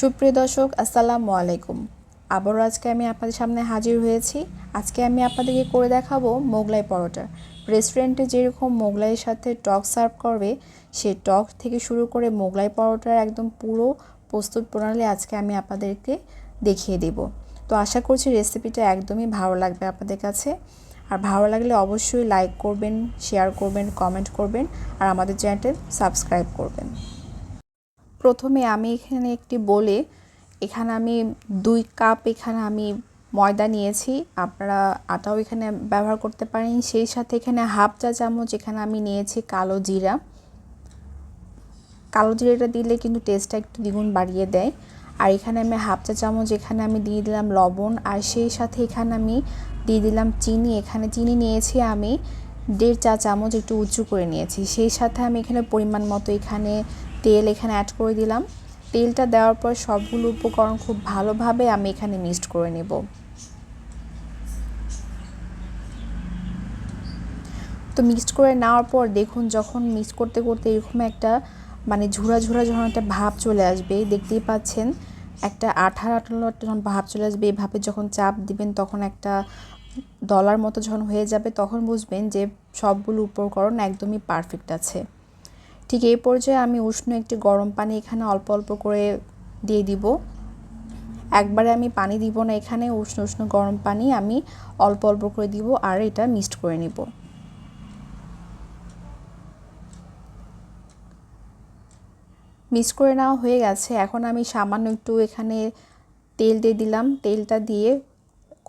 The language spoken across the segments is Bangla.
সুপ্রিয় দর্শক, আসসালামু আলাইকুম। আবারও আজকে আমি আপনাদের সামনে হাজির হয়েছি। আজকে আমি আপনাদেরকে করে দেখাবো মোগলাই পরোটা। রেস্টুরেন্টে যেরকম মোগলাইয়ের সাথে টক সার্ভ করবে, সে টক থেকে শুরু করে মোগলাই পরোটার একদম পুরো প্রস্তুত প্রণালী আজকে আমি আপনাদেরকে দেখিয়ে দেব। তো আশা করছি রেসিপিটা একদমই ভালো লাগবে আপনাদের কাছে। আর ভালো লাগলে অবশ্যই লাইক করবেন, শেয়ার করবেন, কমেন্ট করবেন, আর আমাদের চ্যানেলটি সাবস্ক্রাইব করবেন। প্রথমে আমি এখানে একটি বলে, এখানে আমি দুই কাপ এখানে আমি ময়দা নিয়েছি। আপনারা আটাও এখানে ব্যবহার করতে পারেন। সেই সাথে এখানে হাফ চা চামচ এখানে আমি নিয়েছি কালো জিরা। কালো জিরাটা দিলে কিন্তু টেস্টটা একটু দ্বিগুণ বাড়িয়ে দেয়। আর এখানে আমি হাফ চা চামচ এখানে আমি দিয়ে দিলাম লবণ। আর সেই সাথে এখানে আমি দিয়ে দিলাম চিনি। এখানে চিনি নিয়েছি আমি দেড় চা চামচ একটু উঁচু করে নিয়েছি। সেই সাথে আমি এখানে পরিমাণ মতো এখানে তেল এখানে অ্যাড করে দিলাম। তেলটা দেওয়ার পর সবগুলো উপকরণ খুব ভালোভাবে আমি এখানে মিক্সড করে নেব। তো মিক্সড করে নেওয়ার পর দেখুন, যখন মিক্স করতে করতে এরকম একটা মানে ঝুরা ঝুরা যখন একটা ভাব চলে আসবে, দেখতেই পাচ্ছেন একটা আঠার আঠালো একটা যখন ভাব চলে আসবে, এভাবে যখন চাপ দিবেন তখন একটা দলার মতো যখন হয়ে যাবে, তখন বুঝবেন যে সবগুলো উপকরণ একদমই পারফেক্ট আছে। ঠিক এই পর্যায়ে আমি উষ্ণ একটি গরম পানি এখানে অল্প অল্প করে দিয়ে দিব। একবারে আমি পানি দিব না এখানে, উষ্ণ উষ্ণ গরম পানি আমি অল্প অল্প করে দিব আর এটা মিক্সড করে নিব। মিক্স করে নেওয়া হয়ে গেছে। এখন আমি সামান্য একটু এখানে তেল দিয়ে দিলাম। তেলটা দিয়ে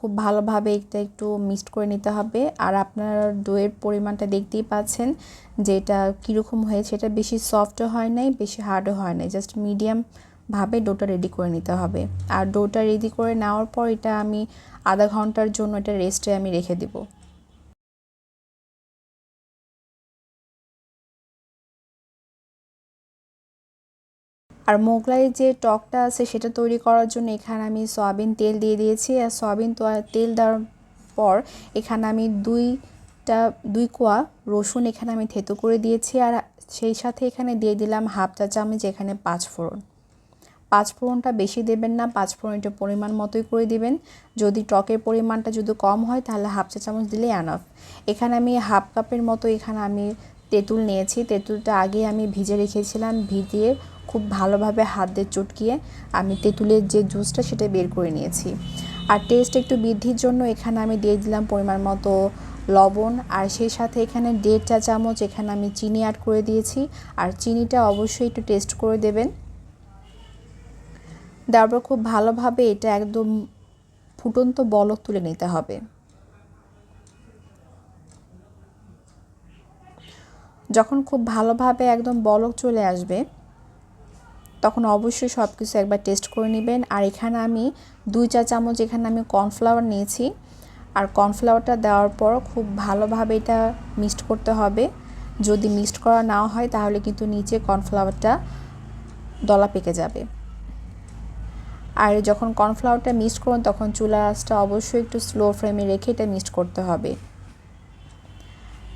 খুব ভালোভাবে এটা একটু মিক্সড করে নিতে হবে। আর আপনার দইয়ের পরিমাণটা দেখতেই পাচ্ছেন যে এটা কীরকম হয়েছে। এটা বেশি সফটও হয় নাই, বেশি হার্ডও হয় নাই। জাস্ট মিডিয়াম ভাবে ডোটা রেডি করে নিতে হবে। আর ডোটা রেডি করে নেওয়ার পর এটা আমি আধা ঘণ্টার জন্য এটা রেস্টে আমি রেখে দেবো। আর মোগলাই যে টকটা আছে সেটা তৈরি করার জন্য এখানে আমি সয়াবিন তেল দিয়ে দিয়েছি। আর সয়াবিন তেল দেওয়ার পর এখানে আমি দুইটা, দুই কোয়া রসুন এখানে আমি থেতো করে দিয়েছি। আর সেই সাথে এখানে দিয়ে দিলাম হাফ চা চামচ এখানে পাঁচ ফোড়ন পাঁচ ফোড়নটা বেশি দেবেন না পাঁচ ফোড়নটা পরিমাণ মতোই করে দিবেন। যদি টকের পরিমাণটা যদি কম হয় তাহলে হাফ চা চামচ দিলে অ্যানফ এখানে আমি হাফ কাপের মতো এখানে আমি তেঁতুল নিয়েছি। তেঁতুলটা আগে আমি ভিজে রেখেছিলাম, ভিজিয়ে খুব ভালোভাবে হাত দিয়ে চটকিয়ে আমি তেঁতুলের যে জুসটা সেটা বের করে নিয়েছি। আর টেস্ট একটু বৃদ্ধির জন্য এখানে আমি দিয়ে দিলাম পরিমাণ মতো লবণ আর সেই সাথে এখানে দেড় চা চামচ এখানে আমি চিনি অ্যাড করে দিয়েছি। আর চিনিটা অবশ্যই একটু টেস্ট করে দেবেন। দেওয়ার পর খুব ভালোভাবে এটা একদম ফুটন্ত বলক তুলে নিতে হবে। যখন খুব ভালোভাবে একদম বলক চলে আসবে তখন অবশ্যই সব কিছু একবার টেস্ট করে নেবেন। আর এখানে আমি দুই চা চামচ এখানে আমি কর্নফ্লাওয়ার নিয়েছি। আর কর্নফ্লাওয়ারটা দেওয়ার পর খুব ভালোভাবে এটা মিক্সড করতে হবে। যদি মিক্সড করা না হয়, তাহলে কিন্তু নিচে কর্নফ্লাওয়ারটা দলা পেকে যাবে। আর যখন কর্নফ্লাওয়ারটা মিক্সড করুন, তখন চুলা আঁচটা অবশ্যই একটু স্লো ফ্লেমে রেখে এটা মিক্সড করতে হবে।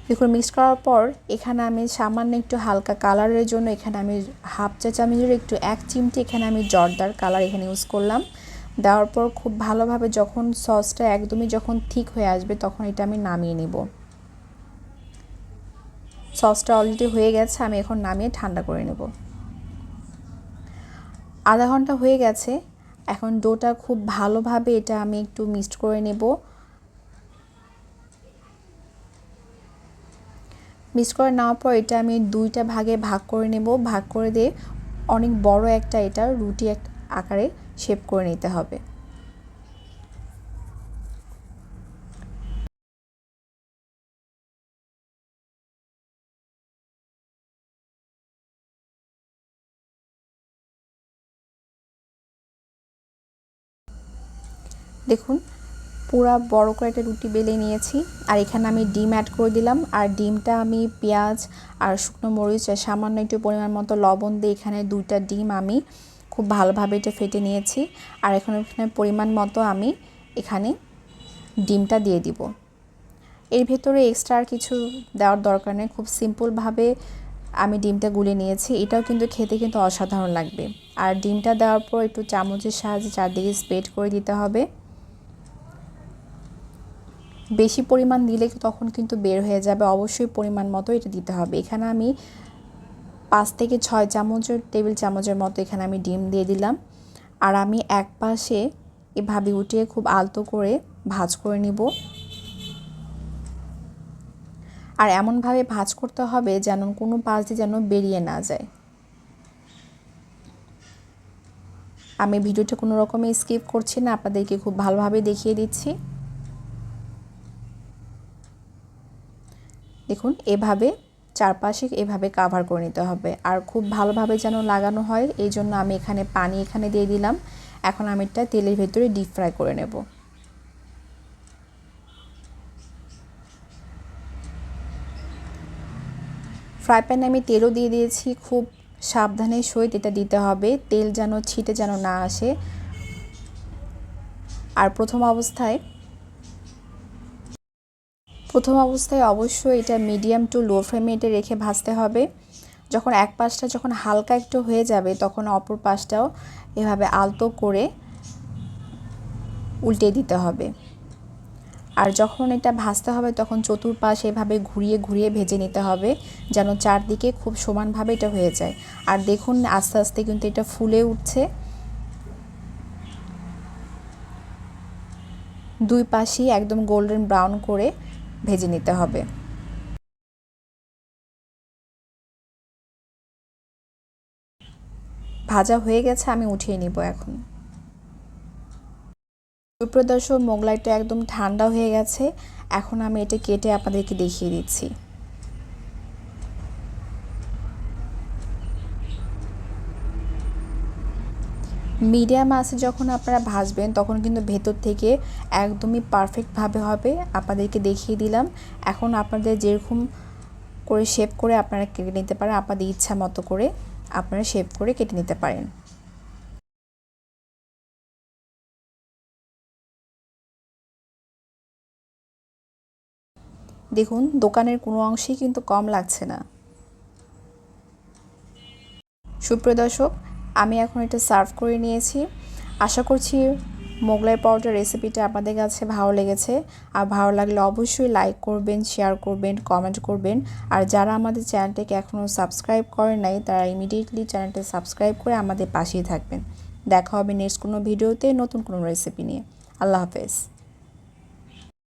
দেখুন মিক্স করার পর এখানে আমি সামান্য একটু হালকা কালারের জন্য এখানে আমি হাফ চা চামচের একটু এক চিমটি এখানে আমি জর্দার কালার এখানে ইউজ করলাম। দেওয়ার পর খুব ভালোভাবে যখন সসটা একদমই যখন ঠিক হয়ে আসবে তখন এটা আমি নামিয়ে নিব। সসটা অলরেডি হয়ে গেছে, আমি এখন নামিয়ে ঠান্ডা করে নেব। আধা ঘণ্টা হয়ে গেছে, এখন ডোটা খুব ভালোভাবে এটা আমি একটু মিক্সড করে নেব। মিক্স করে নেওয়ার পর এটা আমি দুইটা ভাগে ভাগ করে নেব। ভাগ করে দিয়ে অনেক বড় একটা এটা রুটি এক আকারে শেপ করে নিতে হবে। দেখুন পুরা বড় করে একটা রুটি বেলে নিয়েছি। আর এখানে আমি ডিম অ্যাড করে দিলাম। আর ডিমটা আমি পেঁয়াজ আর শুকনো মরিচ সামান্য একটু পরিমাণ মতো লবণ দিয়ে এখানে দুইটা ডিম আমি খুব ভালোভাবে এটা ফেটে নিয়েছি। আর এখন এখানে পরিমাণ মতো আমি এখানে ডিমটা দিয়ে দিব। এর ভেতরে এক্সট্রা আর কিছু দেওয়ার দরকার নেই। খুব সিম্পলভাবে আমি ডিমটা গুলে নিয়েছি। এটাও কিন্তু খেতে কিন্তু অসাধারণ লাগবে। আর ডিমটা দেওয়ার পর একটু চামচের সাহায্যে চারদিকে স্প্রেড করে দিতে হবে। বেশি পরিমাণ দিলে তখন কিন্তু বের হয়ে যাবে। অবশ্যই পরিমাণ মতো এটা দিতে হবে। এখানে আমি পাঁচ থেকে ছয় চামচের, টেবিল চামচের মতো এখানে আমি ডিম দিয়ে দিলাম। আর আমি এক পাশে এভাবে উঠিয়ে খুব আলতো করে ভাজ করে নিব। আর এমনভাবে ভাজ করতে হবে যেন কোনো পাশ দিয়ে যেন বেরিয়ে না যায়। আমি ভিডিওটা কোনো রকমে স্কিপ করছি না, আপনাদেরকে খুব ভালোভাবে দেখিয়ে দিচ্ছি। দেখুন, এভাবে চারপাশে এভাবে কাভার করে নিতে হবে। আর খুব ভালোভাবে যেন লাগানো হয়, এই জন্য আমি এখানে পানি এখানে দিয়ে দিলাম। এখন আমি এটা তেলের ভেতরে ডিপ ফ্রাই করে নেব। ফ্রাই প্যানে আমি তেলও দিয়ে দিয়েছি, খুব সাবধানে সহিত এটা দিতে হবে। তেল যেন ছিটে যেন না আসে। আর প্রথম অবস্থায় প্রথম অবস্থায় অবশ্যই এটা মিডিয়াম টু লো ফ্লেমে এটা রেখে ভাজতে হবে। যখন এক পাশটা যখন হালকা একটু হয়ে যাবে, তখন অপর পাশটাও এভাবে আলতো করে উল্টে দিতে হবে। আর যখন এটা ভাজতে হবে, তখন চতুর্পাশ এভাবে ঘুরিয়ে ঘুরিয়ে ভেজে নিতে হবে, যেন চারদিকে খুব সমানভাবে এটা হয়ে যায়। আর দেখুন, আস্তে আস্তে কিন্তু এটা ফুলে উঠছে। দুই পাশেই একদম গোল্ডেন ব্রাউন করে ভেজে নিতে হবে। ভাজা হয়ে গেছে, আমি উঠিয়ে নিব এখন। সুপ্রদর্শক, মোগলাইটা একদম ঠান্ডা হয়ে গেছে। এখন আমি এটা কেটে আপনাদেরকে দেখিয়ে দিচ্ছি। মিডিয়াম আছে যখন আপনারা ভাজবেন তখন কিন্তু ভেতর থেকে একদমই পারফেক্টভাবে হবে। আপনাদেরকে দেখিয়ে দিলাম। এখন আপনাদের যেরকম করে শেপ করে আপনারা কেটে নিতে পারেন, আপনাদের ইচ্ছা মতো করে আপনারা শেপ করে কেটে নিতে পারেন। দেখুন, দোকানের কোনো অংশেই কিন্তু কম লাগছে না। সুপ্রদর্শক আমি এখন এটা সার্ভ করে নিয়েছি। আশা করছি মোগলাই পাউডার রেসিপিটা আপনাদের কাছে ভালো লেগেছে। আর ভালো লাগলে অবশ্যই লাইক করবেন শেয়ার করবেন কমেন্ট করবেন। আর যারা আমাদের চ্যানেলটাকে এখনও সাবস্ক্রাইব করেন নাই, তারা ইমিডিয়েটলি চ্যানেলটা সাবস্ক্রাইব করে আমাদের পাশেই থাকবেন। দেখা হবে নেক্সট কোনো ভিডিওতে নতুন কোনো রেসিপি নিয়ে। আল্লাহ হাফেজ।